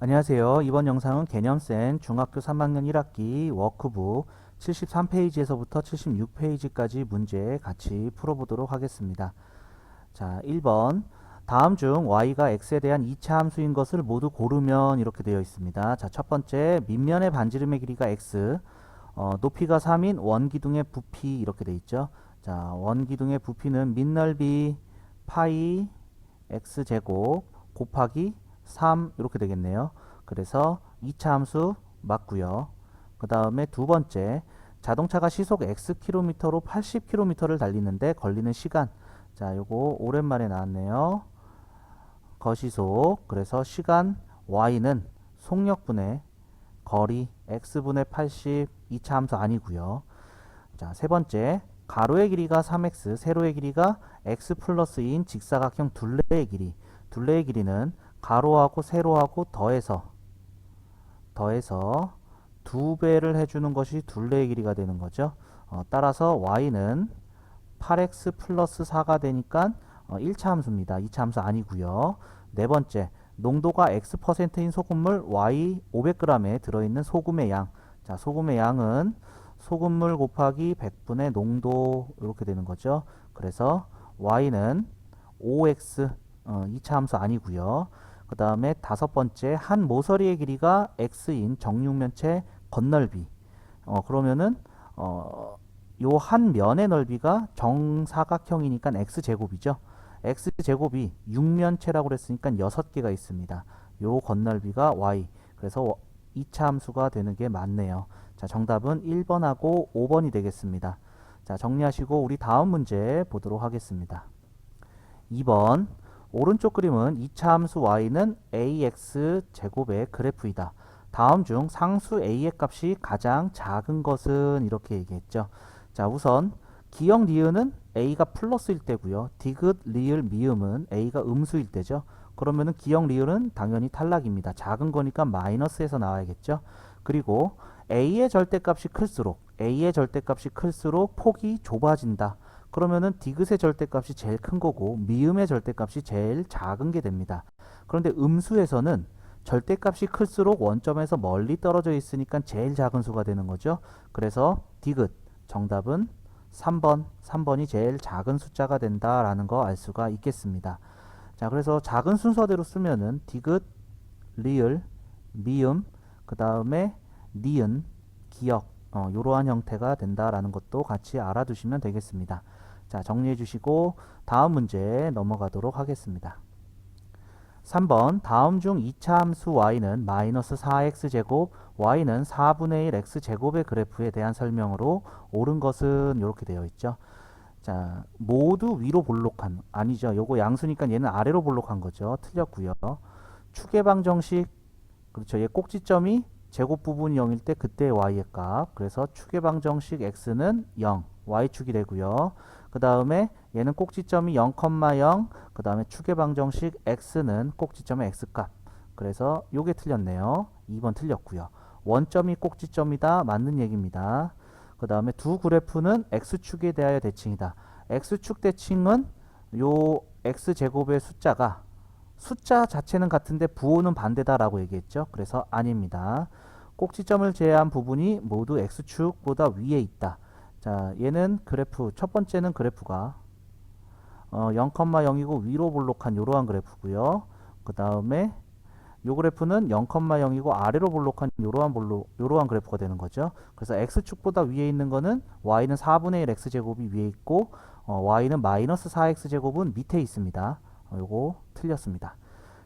안녕하세요. 이번 영상은 개념센 중학교 3학년 1학기 워크북 73페이지에서부터 76페이지까지 문제 같이 풀어보도록 하겠습니다. 자, 1번. 다음 중 y가 x에 대한 2차 함수인 것을 모두 고르면 이렇게 되어 있습니다. 자, 첫 번째, 밑면의 반지름의 길이가 x, 어, 높이가 3인 원기둥의 부피 이렇게 되어 있죠. 자, 원기둥의 부피는 밑넓이 파이 x제곱 곱하기 3 이렇게 되겠네요. 그래서 2차 함수 맞고요. 그 다음에 두 번째 자동차가 시속 xkm로 80km를 달리는데 걸리는 시간 자 요거 오랜만에 나왔네요. 거시속 그래서 시간 y는 속력분의 거리 x분의 80 2차 함수 아니고요. 자 세 번째 가로의 길이가 3x 세로의 길이가 x 플러스 2인 직사각형 둘레의 길이 둘레의 길이는 가로하고 세로하고 더해서 더해서 두 배를 해주는 것이 둘레의 길이가 되는 거죠. 어, 따라서 y는 8x 플러스 4가 되니까 어, 1차 함수입니다. 2차 함수 아니고요. 네 번째, 농도가 x%인 소금물 y 500g에 들어있는 소금의 양. 자, 소금의 양은 소금물 곱하기 100분의 농도 이렇게 되는 거죠. 그래서 y는 5x 어, 2차 함수 아니고요. 그 다음에 다섯 번째 한 모서리의 길이가 x인 정육면체 건널비 어 그러면은 어 요 한 면의 넓이가 정사각형이니까 x제곱이죠. x제곱이 육면체라고 그랬으니까 여섯 개가 있습니다. 요 건널비가 y. 그래서 2차 함수가 되는 게 맞네요 자 정답은 1번하고 5번이 되겠습니다 자 정리하시고 우리 다음 문제 보도록 하겠습니다 2번 오른쪽 그림은 2차 함수 y는 ax 제곱의 그래프이다. 다음 중 상수 a의 값이 가장 작은 것은 이렇게 얘기했죠. 자, 우선 기역 리을은 a가 플러스일 때고요. 디귿 리을 미음은 a가 음수일 때죠. 그러면은 기역 리을은 당연히 탈락입니다. 작은 거니까 마이너스에서 나와야겠죠. 그리고 a의 절대값이 클수록 a의 절대값이 클수록 폭이 좁아진다. 그러면은 디귿의 절대값이 제일 큰 거고 미음의 절대값이 제일 작은 게 됩니다. 그런데 음수에서는 절대값이 클수록 원점에서 멀리 떨어져 있으니까 제일 작은 수가 되는 거죠. 그래서 디귿 정답은 3번, 3번이 제일 작은 숫자가 된다라는 거 알 수가 있겠습니다. 자, 그래서 작은 순서대로 쓰면은 디귿, 리을, 미음, 그 다음에 니은, 기역, 어, 이러한 형태가 된다라는 것도 같이 알아두시면 되겠습니다. 자, 정리해 주시고 다음 문제 넘어가도록 하겠습니다. 3번 다음 중 2차 함수 y는 마이너스 4x제곱 y는 4분의 1 x제곱의 그래프에 대한 설명으로 옳은 것은 이렇게 되어 있죠. 자, 모두 위로 볼록한 아니죠. 요거 양수니까 얘는 아래로 볼록한 거죠. 틀렸고요. 축의 방정식 그렇죠. 얘 꼭지점이 제곱 부분이 0일 때 그때 y의 값. 그래서 축의 방정식 x는 0, y축이 되고요. 그 다음에 얘는 꼭지점이 0,0, 그 다음에 축의 방정식 x는 꼭지점의 x값. 그래서 요게 틀렸네요. 2번 틀렸고요. 원점이 꼭지점이다. 맞는 얘기입니다. 그 다음에 두 그래프는 x축에 대하여 대칭이다. x축 대칭은 요 x제곱의 숫자가 숫자 자체는 같은데 부호는 반대다라고 얘기했죠. 그래서 아닙니다. 꼭지점을 제외한 부분이 모두 x축보다 위에 있다. 자, 얘는 그래프 첫 번째는 그래프가 어, 0,0이고 위로 볼록한 이러한 그래프고요. 그 다음에 요 그래프는 0,0이고 아래로 볼록한 이러한 볼로 이러한 그래프가 되는 거죠. 그래서 x축보다 위에 있는 거는 y는 4분의 1 x제곱이 위에 있고 어, y는 마이너스 4x제곱은 밑에 있습니다. 어, 요거 틀렸습니다.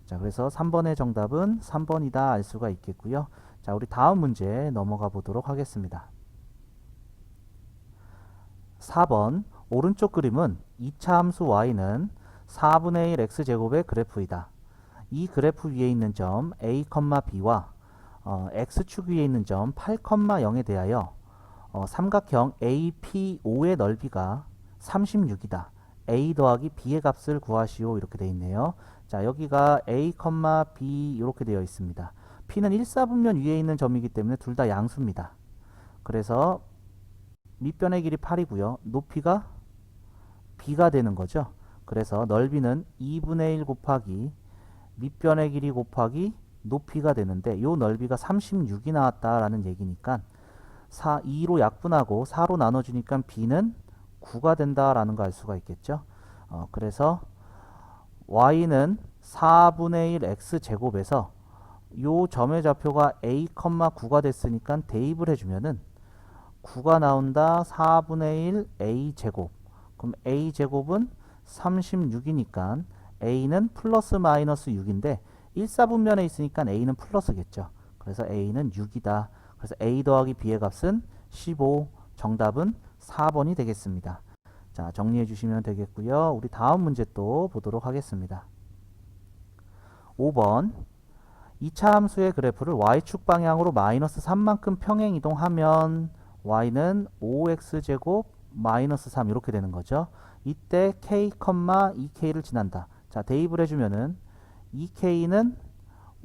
자, 그래서 3번의 정답은 3번이다 알 수가 있겠고요. 자, 우리 다음 문제 넘어가 보도록 하겠습니다. 4번 오른쪽 그림은 2차 함수 y는 4분의 1 x제곱의 그래프이다. 이 그래프 위에 있는 점 a, b와 어, x축 위에 있는 점 8,0에 대하여 어, 삼각형 APO의 넓이가 36이다. a 더하기 b의 값을 구하시오 이렇게 되어 있네요. 자 여기가 a, b 이렇게 되어 있습니다. P는 1사분면 위에 있는 점이기 때문에 둘 다 양수입니다. 그래서 밑변의 길이 8이고요. 높이가 b가 되는 거죠. 그래서 넓이는 2분의 1 곱하기 밑변의 길이 곱하기 높이가 되는데 요 넓이가 36이 나왔다라는 얘기니까 4, 2로 약분하고 4로 나눠주니까 b는 9가 된다라는 거알 수가 있겠죠. 어, 그래서 y는 4분의 1 x 제곱에서 요 점의 좌표가 a, 9가 됐으니까 대입을 해주면은 9가 나온다 4분의 1 a 제곱 그럼 a 제곱은 36이니까 a는 플러스 마이너스 6인데 1사분면에 있으니까 a는 플러스겠죠. 그래서 a는 6이다. 그래서 a 더하기 b의 값은 15. 정답은 4번이 되겠습니다. 자, 정리해 주시면 되겠고요. 우리 다음 문제 또 보도록 하겠습니다. 5번 2차 함수의 그래프를 y축 방향으로 마이너스 3만큼 평행 이동하면 y는 5x제곱 마이너스 3 이렇게 되는 거죠. 이때 k, 2k를 지난다. 자, 대입을 해주면은 2k는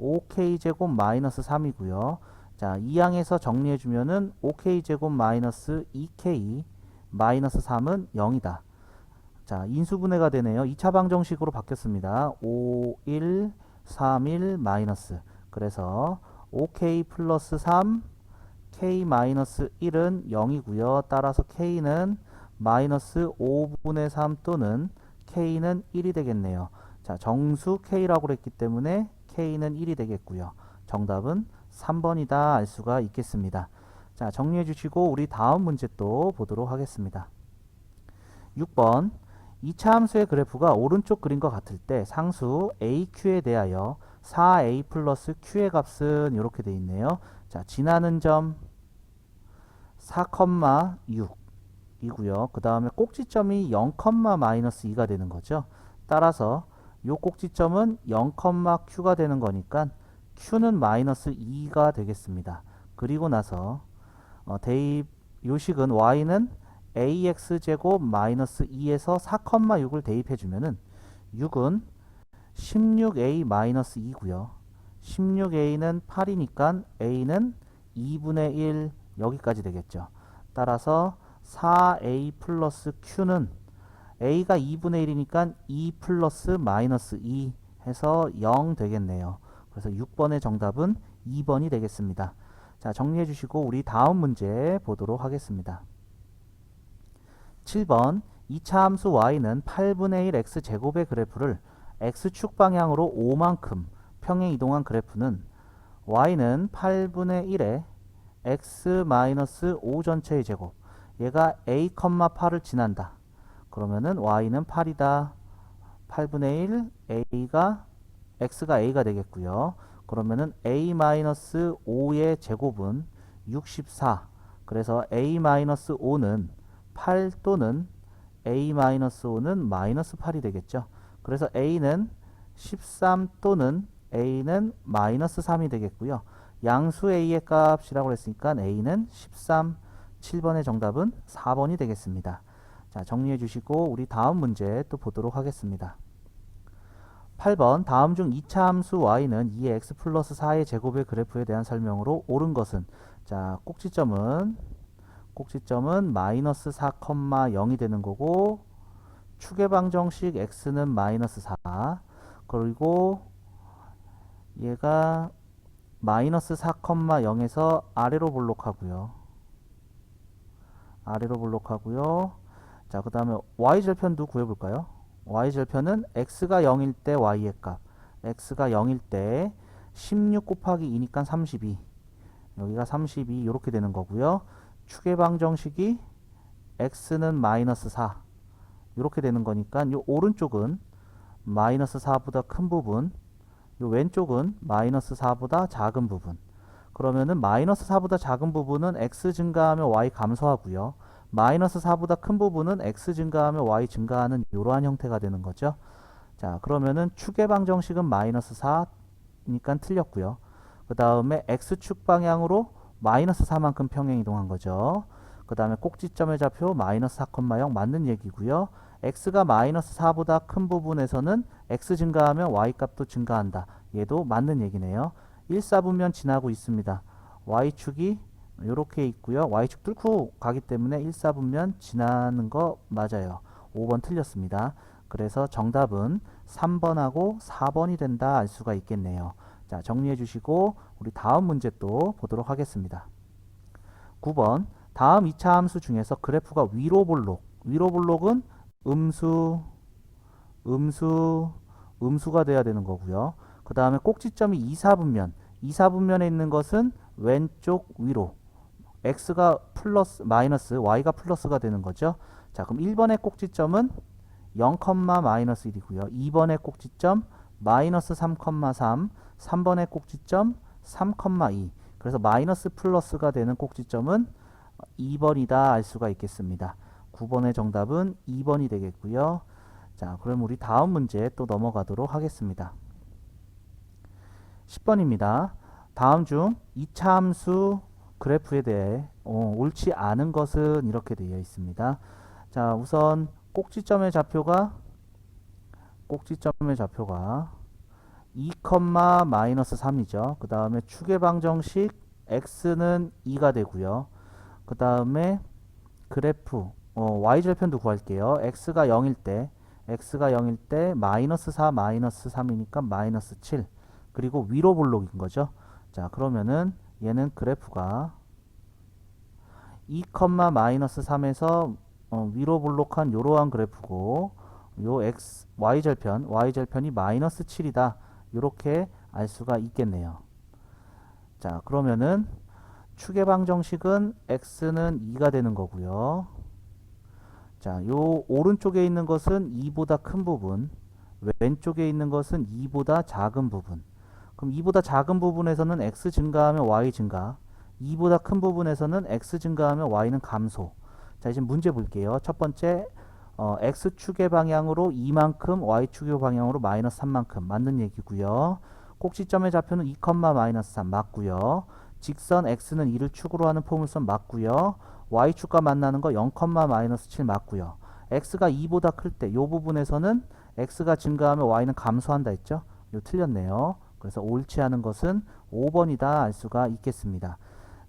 5k제곱 마이너스 3이고요. 자, 이 항에서 정리해주면은 5k제곱 마이너스 2k 마이너스 3은 0이다. 자, 인수분해가 되네요. 2차 방정식으로 바뀌었습니다. 5, 1, 3, 1 마이너스. 그래서 5k 플러스 3, k 마이너스 1은 0이고요. 따라서 k는 마이너스 5분의 3 또는 k는 1이 되겠네요. 자, 정수 k라고 그랬기 때문에 k는 1이 되겠고요. 정답은 3번이다 알 수가 있겠습니다. 자, 정리해 주시고 우리 다음 문제 또 보도록 하겠습니다. 6번 2차 함수의 그래프가 오른쪽 그림과 같을 때 상수 AQ에 대하여 4A 플러스 Q의 값은 이렇게 돼 있네요. 자, 지나는 점 4,6 이고요. 그 다음에 꼭지점이 0, 마이너스 2가 되는 거죠. 따라서 요 꼭지점은 0, Q가 되는 거니까 Q는 마이너스 2가 되겠습니다. 그리고 나서 어, 대입 요식은 Y는 AX제곱 마이너스 2에서 4,6을 대입해 주면은 6은 16A 마이너스 2고요. 16A는 8이니까 A는 2분의 1 여기까지 되겠죠. 따라서 4A 플러스 Q는 A가 2분의 1이니까 2 플러스 마이너스 2 해서 0 되겠네요. 그래서 6번의 정답은 2번이 되겠습니다. 자, 정리해 주시고 우리 다음 문제 보도록 하겠습니다. 7번 2차 함수 y는 8분의 1 x 제곱의 그래프를 x축 방향으로 5만큼 평행 이동한 그래프는 y는 8분의 1에 x-5 전체의 제곱 얘가 a, 8을 지난다. 그러면은 y는 8이다. 8분의 1 a가 x가 a가 되겠고요. 그러면은 a-5의 제곱은 64. 그래서 a-5는 8 또는 a-5는 마이너스 8이 되겠죠. 그래서 a는 13 또는 a는 마이너스 3이 되겠고요. 양수 a의 값이라고 했으니까 a는 13, 7번의 정답은 4번이 되겠습니다. 자, 정리해 주시고 우리 다음 문제 또 보도록 하겠습니다. 8번 다음 중 2차 함수 y는 2x 플러스 4의 제곱의 그래프에 대한 설명으로 옳은 것은 자 꼭지점은 꼭지점은 마이너스 4,0이 되는 거고 축의 방정식 x는 마이너스 4 그리고 얘가 마이너스 4,0에서 아래로 볼록하고요. 아래로 볼록하고요. 자 그 다음에 y절편도 구해볼까요? y절편은 x가 0일 때 y의 값. x가 0일 때 16 곱하기 2니까 32 여기가 32 이렇게 되는 거고요 축의 방정식이 x는 마이너스 4 이렇게 되는 거니까 이 오른쪽은 마이너스 4보다 큰 부분 이 왼쪽은 마이너스 4보다 작은 부분. 그러면은 마이너스 4보다 작은 부분은 x 증가하면 y 감소하고요. 마이너스 4보다 큰 부분은 x 증가하면 y 증가하는 이러한 형태가 되는 거죠. 자 그러면은 축의 방정식은 마이너스 4니까 틀렸고요. 그 다음에 x축 방향으로 마이너스 4만큼 평행 이동한 거죠. 그 다음에 꼭지점의 좌표 마이너스 4,0 맞는 얘기고요. x가 마이너스 4보다 큰 부분에서는 x 증가하면 y 값도 증가한다. 얘도 맞는 얘기네요. 1사분면 지나고 있습니다. y축이 이렇게 있고요. y축 뚫고 가기 때문에 1사분면 지나는 거 맞아요. 5번 틀렸습니다. 그래서 정답은 3번하고 4번이 된다 알 수가 있겠네요. 자, 정리해 주시고 우리 다음 문제 또 보도록 하겠습니다. 9번 다음 2차 함수 중에서 그래프가 위로 볼록 위로 볼록은 음수 음수 음수가 돼야 되는 거고요. 그 다음에 꼭지점이 2, 4분면 2, 4분면에 있는 것은 왼쪽 위로 x가 플러스 마이너스 y가 플러스가 되는 거죠. 자 그럼 1번의 꼭지점은 0, 마이너스 1이고요. 2번의 꼭지점 마이너스 3,3 3번의 꼭지점 3,2 그래서 마이너스 플러스가 되는 꼭지점은 2번이다 알 수가 있겠습니다. 9번의 정답은 2번이 되겠고요. 자, 그럼 우리 다음 문제 또 넘어가도록 하겠습니다. 10번입니다. 다음 중 2차 함수 그래프에 대해 어, 옳지 않은 것은 이렇게 되어 있습니다. 자, 우선 꼭지점의 좌표가 꼭지점의 좌표가 2, 마이너스 3이죠. 그 다음에 축의 방정식 x는 2가 되고요. 그 다음에 그래프 어, y절편도 구할게요. x가 0일 때 x가 0일 때 마이너스 4 마이너스 3이니까 마이너스 7 그리고 위로 볼록인 거죠. 자 그러면은 얘는 그래프가 2, 마이너스 3에서 어, 위로 볼록한 이러한 그래프고 요 x y절편 y절편이 마이너스 7이다. 이렇게 알 수가 있겠네요. 자 그러면은 축의 방정식은 x는 2가 되는 거고요. 자, 요 오른쪽에 있는 것은 2보다 큰 부분, 왼쪽에 있는 것은 2보다 작은 부분. 그럼 2보다 작은 부분에서는 x 증가하면 y 증가, 2보다 큰 부분에서는 x 증가하면 y는 감소. 자, 이제 문제 볼게요. 첫 번째, 어, x축의 방향으로 2만큼, y축의 방향으로 마이너스 3만큼 맞는 얘기고요. 꼭지점의 좌표는 2, 마이너스 3 맞고요. 직선 x는 2를 축으로 하는 포물선 맞고요. y축과 만나는 거 0, 마이너스 7 맞고요. x가 2보다 클 때 이 부분에서는 x가 증가하면 y는 감소한다 했죠? 요 틀렸네요. 그래서 옳지 않은 것은 5번이다 알 수가 있겠습니다.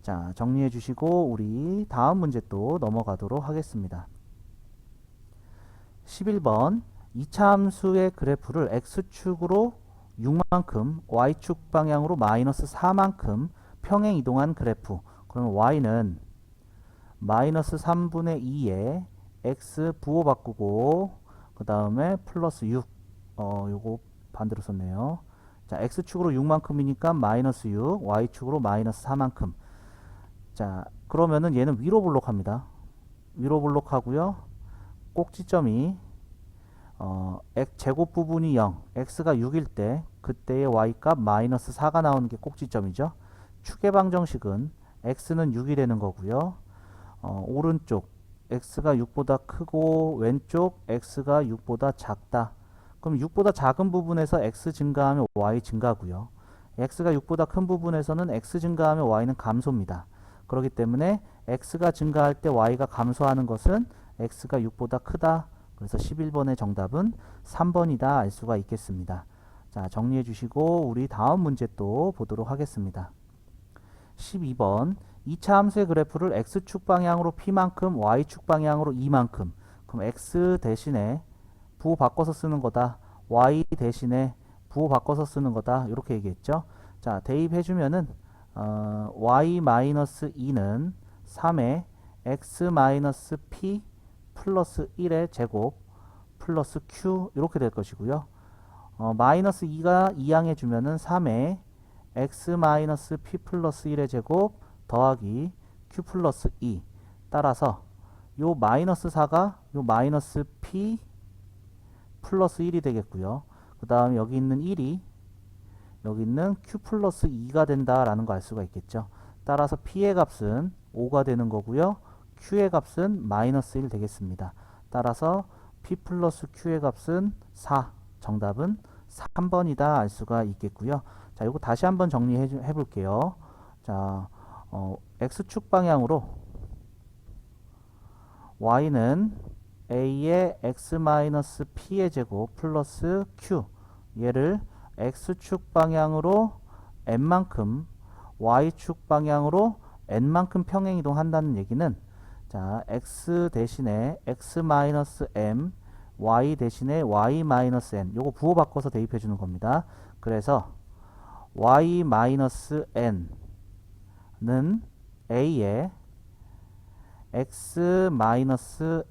자, 정리해 주시고 우리 다음 문제 또 넘어가도록 하겠습니다. 11번 2차 함수의 그래프를 x축으로 6만큼 y축 방향으로 마이너스 4만큼 평행 이동한 그래프. 그러면 y는 마이너스 3분의 2에 x 부호 바꾸고 그 다음에 플러스 6 어, 요거 반대로 썼네요. 자 x축으로 6만큼이니까 마이너스 6 y축으로 마이너스 4만큼. 자 그러면은 얘는 위로 볼록합니다. 위로 볼록하고요 꼭지점이 어, x 제곱 부분이 0 x가 6일 때 그때의 y값 마이너스 4가 나오는 게 꼭지점이죠 축의 방정식은 x는 6이 되는 거고요. 어, 오른쪽 x가 6보다 크고 왼쪽 x가 6보다 작다. 그럼 6보다 작은 부분에서 x 증가하면 y 증가고요. x가 6보다 큰 부분에서는 x 증가하면 y는 감소입니다. 그렇기 때문에 x가 증가할 때 y가 감소하는 것은 x가 6보다 크다. 그래서 11번의 정답은 3번이다 알 수가 있겠습니다. 자, 정리해 주시고 우리 다음 문제 또 보도록 하겠습니다. 12번 2차 함수의 그래프를 x축 방향으로 p만큼 y축 방향으로 2만큼 그럼 x 대신에 부호 바꿔서 쓰는 거다 y 대신에 부호 바꿔서 쓰는 거다 이렇게 얘기했죠 자 대입해 주면은 어, y-2는 3의 x-p 플러스 1의 제곱 플러스 q 이렇게 될 것이고요 어, 마이너스 2가 2항해 주면은 3의 x-p 플러스 1의 제곱 더하기 q 플러스 2 따라서 요 마이너스 4가 요 마이너스 p 플러스 1이 되겠고요. 그 다음에 여기 있는 1이 여기 있는 q 플러스 2가 된다라는 거 알 수가 있겠죠. 따라서 p의 값은 5가 되는 거고요. Q의 값은 마이너스 1 되겠습니다. 따라서 p 플러스 q의 값은 4 정답은 3번이다 알 수가 있겠고요. 자, 이거 다시 한번 정리해 해 볼게요. 자, 어, x축 방향으로 y는 a의 x-p의 제곱 플러스 q 얘를 x축 방향으로 n만큼 y축 방향으로 n만큼 평행 이동한다는 얘기는 자 x 대신에 x-m y 대신에 y 마이너스 n 요거 부호 바꿔서 대입해 주는 겁니다. 그래서 y 마이너스 n는 a에 x 마이너스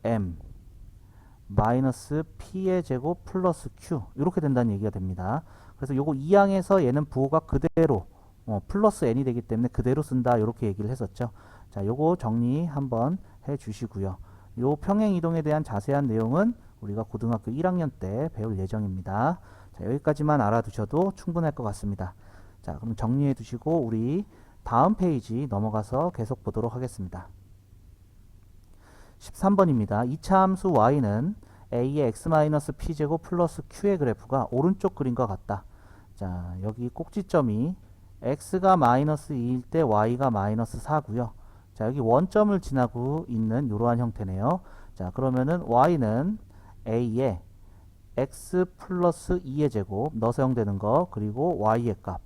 p의 제곱 플러스 q 이렇게 된다는 얘기가 됩니다. 그래서 요거 2항에서 얘는 부호가 그대로 어, 플러스 n이 되기 때문에 그대로 쓴다 이렇게 얘기를 했었죠. 자, 요거 정리 한번 해 주시고요. 요 평행 이동에 대한 자세한 내용은 우리가 고등학교 1학년 때 배울 예정입니다. 자, 여기까지만 알아두셔도 충분할 것 같습니다. 자, 그럼 정리해 두시고 우리 다음 페이지 넘어가서 계속 보도록 하겠습니다. 13번입니다. 2차 함수 y는 a의 x-p제곱 플러스 q의 그래프가 오른쪽 그림과 같다. 자, 여기 꼭지점이 x가 마이너스 2일 때 y가 마이너스 4고요. 자, 여기 원점을 지나고 있는 이러한 형태네요. 자, 그러면은 y는 a의 x 플러스 2의 제곱 넣어서 0 되는 거 그리고 y의 값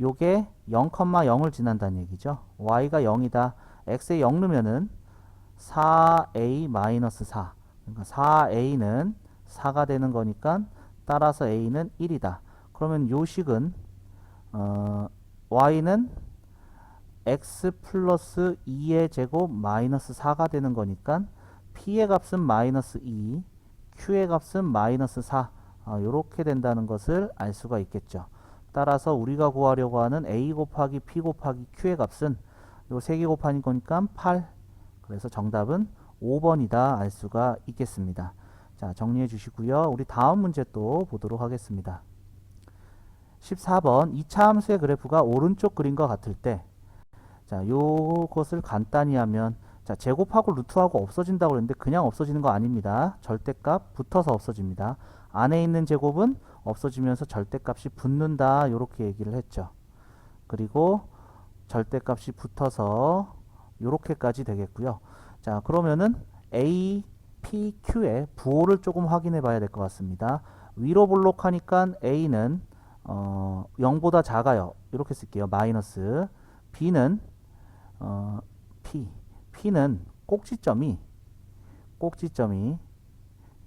요게 0,0을 지난다는 얘기죠. y가 0이다. x에 0 넣으면은 4a 마이너스 4 그러니까 4a는 4가 되는 거니까 따라서 a는 1이다. 그러면 요 식은 어, y는 x 플러스 2의 제곱 마이너스 4가 되는 거니까 p의 값은 마이너스 2, q의 값은 마이너스 4 어, 이렇게 된다는 것을 알 수가 있겠죠. 따라서 우리가 구하려고 하는 a 곱하기 p 곱하기 q의 값은 요 3개 곱하는 거니까 8 그래서 정답은 5번이다 알 수가 있겠습니다. 자 정리해 주시고요. 우리 다음 문제 또 보도록 하겠습니다. 14번 2차 함수의 그래프가 오른쪽 그림과 같을 때 자, 요것을 간단히 하면 자, 제곱하고 루트하고 없어진다고 그랬는데 그냥 없어지는 거 아닙니다. 절대값 붙어서 없어집니다. 안에 있는 제곱은 없어지면서 절대값이 붙는다. 요렇게 얘기를 했죠. 그리고 절대값이 붙어서 요렇게까지 되겠고요. 자, 그러면은 A, P, Q의 부호를 조금 확인해 봐야 될 것 같습니다. 위로 볼록하니까 A는 어, 0보다 작아요. 이렇게 쓸게요. 마이너스. B는 어, P. P는 꼭지점이 꼭지점이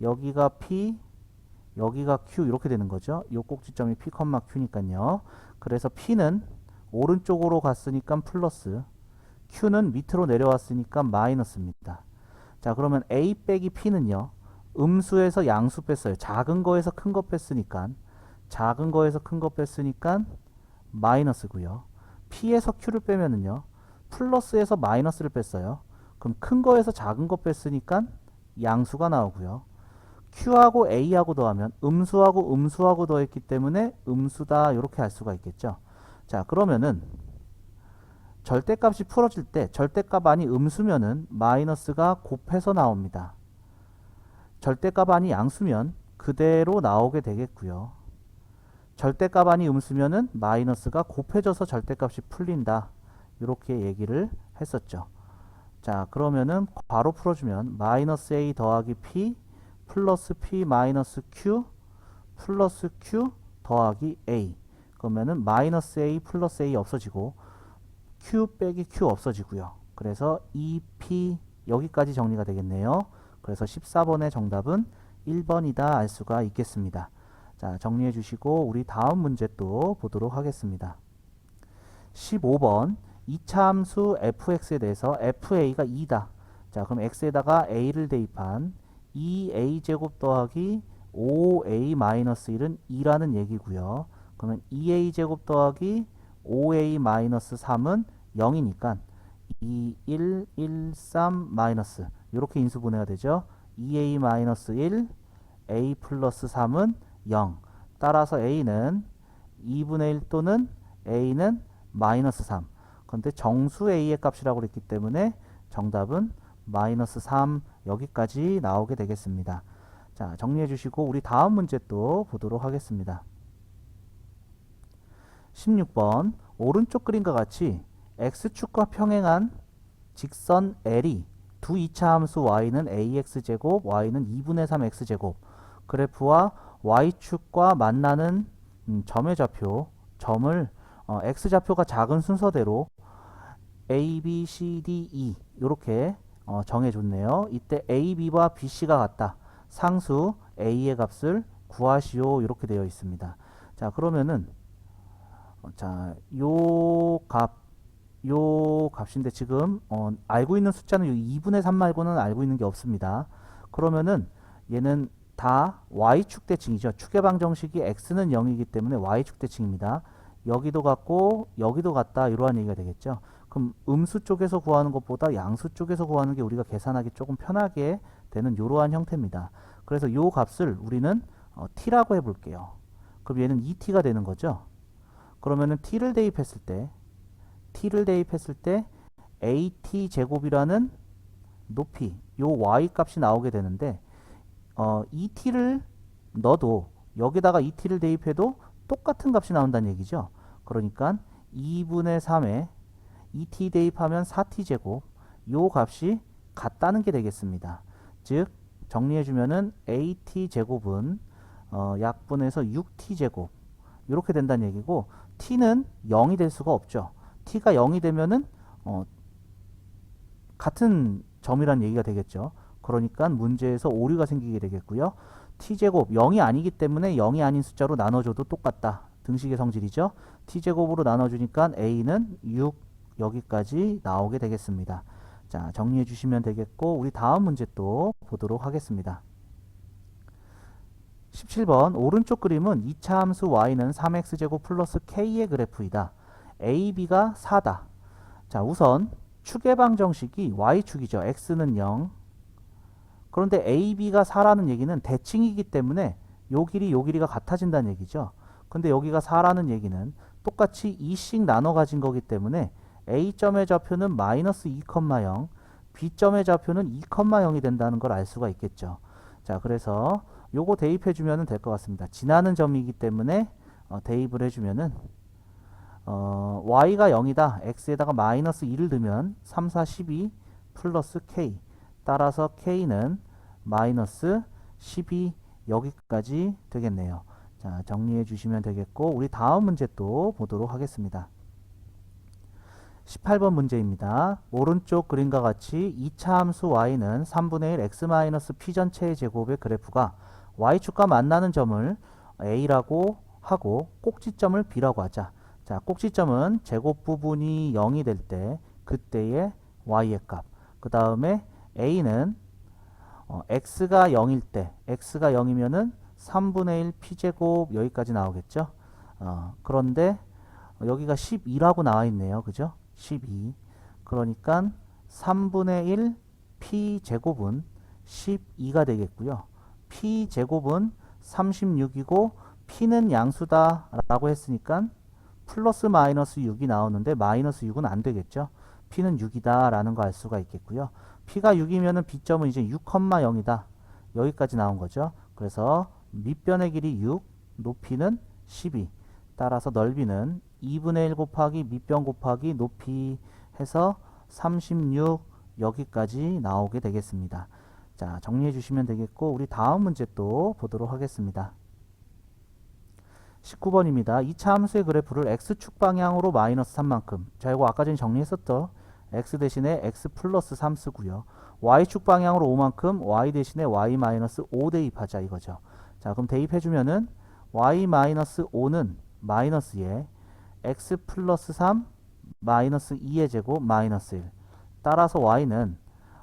여기가 P, 여기가 Q 이렇게 되는 거죠. 이 꼭지점이 P, Q니까요. 그래서 P는 오른쪽으로 갔으니까 플러스, Q는 밑으로 내려왔으니까 마이너스입니다. 자, 그러면 A 빼기 P는요. 음수에서 양수 뺐어요. 작은 거에서 큰 거 뺐으니까 작은 거에서 큰 거 뺐으니까 마이너스고요. P에서 Q를 빼면은요. 플러스에서 마이너스를 뺐어요. 그럼 큰 거에서 작은 거 뺐으니까 양수가 나오고요. Q하고 A하고 더하면 음수하고 음수하고 더했기 때문에 음수다 이렇게 할 수가 있겠죠. 자 그러면은 절대값이 풀어질 때 절대값 안이 음수면은 마이너스가 곱해서 나옵니다. 절대값 안이 양수면 그대로 나오게 되겠고요. 절대값 안이 음수면은 마이너스가 곱해져서 절대값이 풀린다. 이렇게 얘기를 했었죠. 자 그러면은 바로 풀어주면 마이너스 a 더하기 p 플러스 p 마이너스 q 플러스 q 더하기 a 그러면은 마이너스 a 플러스 a 없어지고 q 빼기 q 없어지고요. 그래서 2p 여기까지 정리가 되겠네요. 그래서 14번의 정답은 1번이다 알 수가 있겠습니다. 자 정리해 주시고 우리 다음 문제 또 보도록 하겠습니다. 15번 2차 함수 fx에 대해서 fa가 2다. 자, 그럼 x에다가 a를 대입한 2a 제곱 더하기 5a-1은 2라는 얘기고요. 그러면 2a 제곱 더하기 5a-3은 0이니까 2, 1, 1, 3 마이너스 이렇게 인수분해가 되죠. 2a-1 a 플러스 3은 0 따라서 a는 2분의 1 또는 a는 마이너스 3 근데 정수 a의 값이라고 그랬기 때문에 정답은 마이너스 3 여기까지 나오게 되겠습니다. 자 정리해 주시고 우리 다음 문제 또 보도록 하겠습니다. 16번 오른쪽 그림과 같이 x축과 평행한 직선 L이 두 2차 함수 y는 ax제곱, y는 2분의 3x제곱 그래프와 y축과 만나는 음, 점의 좌표, 점을 어, x좌표가 작은 순서대로 A, B, C, D, E 이렇게 어, 정해줬네요. 이때 A, B와 B, C가 같다. 상수 a의 값을 구하시오 이렇게 되어 있습니다. 자 그러면은 어, 자, 요 값, 요 값인데 지금 어, 알고 있는 숫자는 요 2분의 3 말고는 알고 있는 게 없습니다. 그러면은 얘는 다 y축 대칭이죠. 축의 방정식이 x는 0이기 때문에 y축 대칭입니다. 여기도 같고 여기도 같다 이러한 얘기가 되겠죠. 그럼 음수 쪽에서 구하는 것보다 양수 쪽에서 구하는 게 우리가 계산하기 조금 편하게 되는 이러한 형태입니다. 그래서 요 값을 우리는 어, t라고 해볼게요. 그럼 얘는 2t가 되는 거죠. 그러면은 t를 대입했을 때 t를 대입했을 때 at 제곱이라는 높이 요 y 값이 나오게 되는데 어, 이 t를 넣어도 여기다가 이 t를 대입해도 똑같은 값이 나온다는 얘기죠. 그러니까 2분의 3에 2t 대입하면 4t 제곱 요 값이 같다는 게 되겠습니다. 즉 정리해 주면은 at 제곱은 어, 약분해서 6t 제곱 이렇게 된다는 얘기고 t는 0이 될 수가 없죠. t가 0이 되면은 어, 같은 점이란 얘기가 되겠죠. 그러니까 문제에서 오류가 생기게 되겠고요. t제곱 0이 아니기 때문에 0이 아닌 숫자로 나눠줘도 똑같다. 등식의 성질이죠. t제곱으로 나눠주니까 a는 6 여기까지 나오게 되겠습니다. 자 정리해 주시면 되겠고 우리 다음 문제 또 보도록 하겠습니다. 17번 오른쪽 그림은 2차 함수 y는 3x제곱 플러스 k의 그래프이다. a, b가 4다. 자 우선 축의 방정식이 y축이죠. x는 0. 그런데 a, b가 4라는 얘기는 대칭이기 때문에 요 길이 요 길이가 같아진다는 얘기죠. 근데 여기가 4라는 얘기는 똑같이 2씩 나눠 가진 거기 때문에 a점의 좌표는 마이너스 2,0 b점의 좌표는 2,0이 된다는 걸 알 수가 있겠죠. 자 그래서 요거 대입해 주면 될 것 같습니다. 지나는 점이기 때문에 어, 대입을 해주면은 어, y가 0이다. x에다가 마이너스 2를 넣으면 3, 4, 12 플러스 k 따라서 k는 마이너스 12 여기까지 되겠네요. 자 정리해 주시면 되겠고 우리 다음 문제 또 보도록 하겠습니다. 18번 문제입니다. 오른쪽 그림과 같이 2차 함수 y는 3분의 1 x p 전체의 제곱의 그래프가 y축과 만나는 점을 a라고 하고 꼭지점을 b라고 하자. 자, 꼭지점은 제곱 부분이 0이 될 때 그때의 y의 값. 그 다음에 a는 어, x가 0일 때 x가 0이면은 3분의 1 p제곱 여기까지 나오겠죠. 어, 그런데 여기가 12라고 나와 있네요. 그죠? 12. 그러니까 3분의 1 p제곱은 12가 되겠고요. p제곱은 36이고 p는 양수다 라고 했으니까 플러스 마이너스 6이 나오는데 마이너스 6은 안 되겠죠. p는 6이다 라는 거 알 수가 있겠고요. p가 6이면은 b점은 이제 6,0이다. 여기까지 나온 거죠. 그래서 밑변의 길이 6, 높이는 12. 따라서 넓이는 2분의 1 곱하기 밑변 곱하기 높이 해서 36 여기까지 나오게 되겠습니다. 자, 정리해 주시면 되겠고 우리 다음 문제 또 보도록 하겠습니다. 19번입니다. 2차 함수의 그래프를 x축 방향으로 마이너스 3만큼 자 이거 아까 전에 정리했었죠. x 대신에 x 플러스 3 쓰고요. y축 방향으로 5만큼 y 대신에 y 마이너스 5 대입하자 이거죠. 자 그럼 대입해주면은 y 마이너스 5는 마이너스에 x 플러스 3 마이너스 2의 제곱 마이너스 1 따라서 y는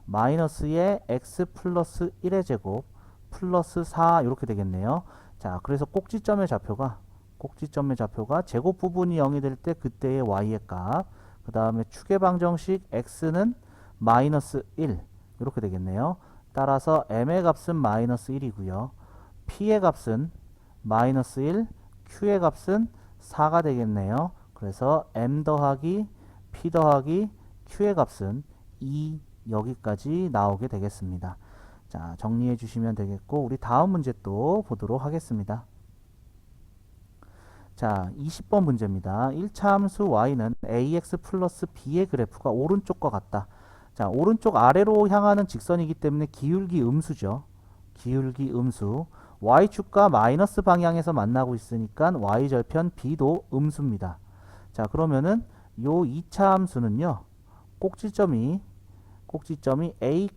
마이너스의 x 플러스 1의 제곱 플러스 4 이렇게 되겠네요. 자 그래서 꼭지점의 좌표가 꼭지점의 좌표가 제곱 부분이 0이 될 때 그때의 y의 값, 그 다음에 축의 방정식 x는 마이너스 1 이렇게 되겠네요. 따라서 m의 값은 마이너스 1이고요. p의 값은 마이너스 1, q의 값은 4가 되겠네요. 그래서 m 더하기 p 더하기 q의 값은 2 여기까지 나오게 되겠습니다. 자 정리해 주시면 되겠고 우리 다음 문제 또 보도록 하겠습니다. 자, 20번 문제입니다. 1차 함수 y는 ax 플러스 b의 그래프가 오른쪽과 같다. 자, 오른쪽 아래로 향하는 직선이기 때문에 기울기 음수죠. 기울기 음수. Y축과 마이너스 방향에서 만나고 있으니까 y절편 b도 음수입니다. 자, 그러면은 요 2차 함수는요. 꼭지점이 꼭지점이 a,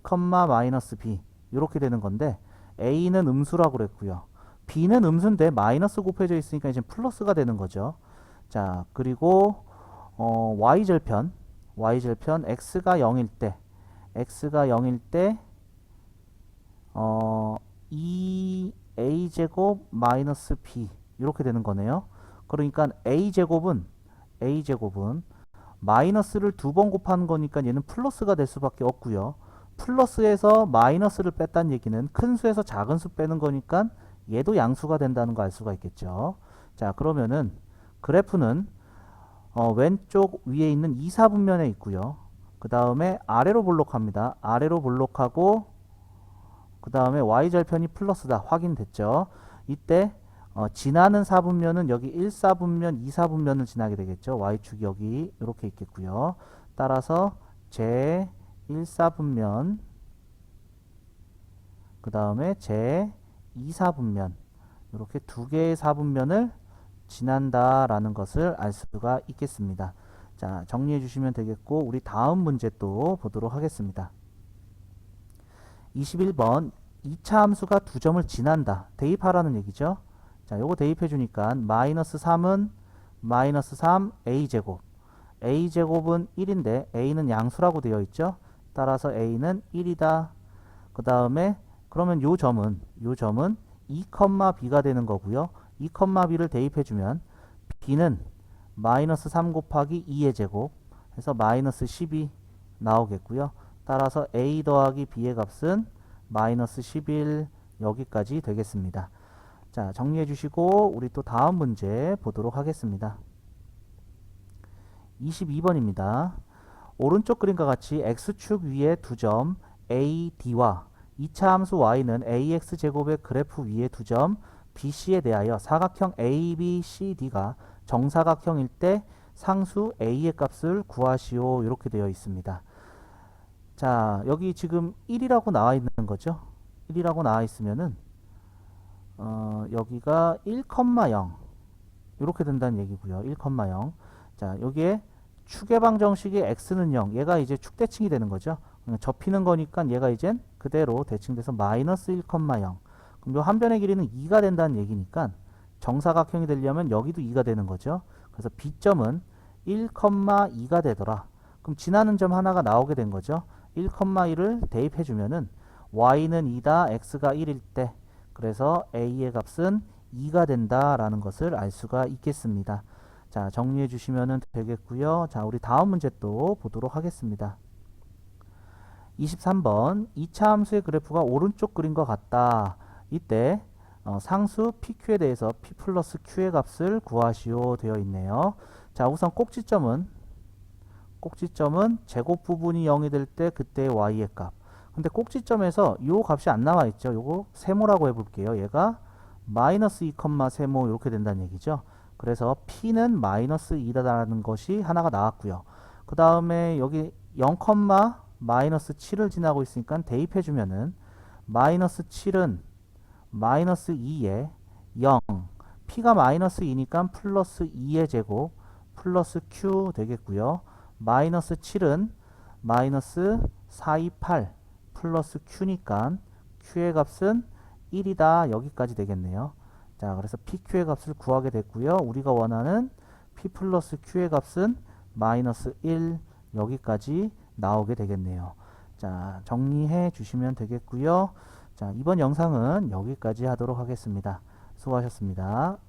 마이너스 b 이렇게 되는 건데 a는 음수라고 그랬고요. b는 음수인데 마이너스 곱해져 있으니까 이제 플러스가 되는 거죠. 자, 그리고 어, y절편 y절편 x가 0일 때 x가 0일 때 어, 2a 제곱 마이너스 b 이렇게 되는 거네요. 그러니까 a 제곱은 a 제곱은 마이너스를 두 번 곱하는 거니까 얘는 플러스가 될 수밖에 없고요. 플러스에서 마이너스를 뺐다는 얘기는 큰 수에서 작은 수 빼는 거니까 얘도 양수가 된다는 거 알 수가 있겠죠. 자, 그러면은 그래프는 어, 왼쪽 위에 있는 2, 4분면에 있고요. 그 다음에 아래로 볼록합니다. 아래로 볼록하고 그 다음에 y절편이 플러스다. 확인됐죠. 이때 어, 지나는 4분면은 여기 1, 4분면, 2, 4분면을 지나게 되겠죠. y축이 여기 이렇게 있겠고요. 따라서 제 1, 4분면 그 다음에 제 2, 4분면 이렇게 두 개의 4분면을 지난다라는 것을 알 수가 있겠습니다. 자, 정리해 주시면 되겠고 우리 다음 문제 또 보도록 하겠습니다. 21번 2차 함수가 두 점을 지난다. 대입하라는 얘기죠. 자, 요거 대입해 주니까 마이너스 3은 마이너스 3 a제곱 a제곱은 1인데 a는 양수라고 되어 있죠. 따라서 a는 1이다. 그 다음에 그러면 요 점은 요 점은 2, b가 되는 거고요. 2, b를 대입해 주면 b는 마이너스 3 곱하기 2의 제곱 해서 마이너스 10이 나오겠고요. 따라서 a 더하기 b의 값은 마이너스 11 여기까지 되겠습니다. 자, 정리해 주시고 우리 또 다음 문제 보도록 하겠습니다. 22번입니다. 오른쪽 그림과 같이 x축 위에 두 점 a, d와 2차 함수 y는 ax 제곱의 그래프 위에 두 점 bc에 대하여 사각형 abcd가 정사각형일 때 상수 a의 값을 구하시오 이렇게 되어 있습니다. 자, 여기 지금 1이라고 나와 있는 거죠. 1이라고 나와 있으면은 어, 여기가 1,0 이렇게 된다는 얘기고요. 1,0 자, 여기에 축의 방정식의 x는 0. 얘가 이제 축대칭이 되는 거죠. 접히는 거니까 얘가 이젠 그대로 대칭돼서 마이너스 1,0. 그럼 요 한 변의 길이는 2가 된다는 얘기니까 정사각형이 되려면 여기도 2가 되는 거죠. 그래서 B점은 1,2가 되더라. 그럼 지나는 점 하나가 나오게 된 거죠. 1,1을 대입해 주면은 y는 2다, x가 1일 때 그래서 a의 값은 2가 된다라는 것을 알 수가 있겠습니다. 자, 정리해 주시면 되겠고요. 자, 우리 다음 문제 또 보도록 하겠습니다. 23번 2차 함수의 그래프가 오른쪽 그림과 같다. 이때 어, 상수 PQ에 대해서 P 플러스 Q의 값을 구하시오 되어 있네요. 자, 우선 꼭지점은 꼭지점은 제곱 부분이 0이 될 때 그때의 y의 값. 근데 꼭지점에서 요 값이 안 나와 있죠. 요거 세모라고 해볼게요. 얘가 마이너스 2, 세모 이렇게 된다는 얘기죠. 그래서 p는 마이너스 2라는 것이 하나가 나왔고요. 그 다음에 여기 0, 마이너스 7을 지나고 있으니까 대입해 주면은 마이너스 7은 마이너스 2에 0 p가 마이너스 2니까 플러스 2의 제곱 플러스 q 되겠고요. 마이너스 7은 마이너스 428 플러스 q니까 q의 값은 1이다 여기까지 되겠네요. 자 그래서 pq의 값을 구하게 됐고요. 우리가 원하는 p 플러스 q의 값은 마이너스 1 여기까지 나오게 되겠네요. 자 정리해 주시면 되겠고요. 자 이번 영상은 여기까지 하도록 하겠습니다. 수고하셨습니다.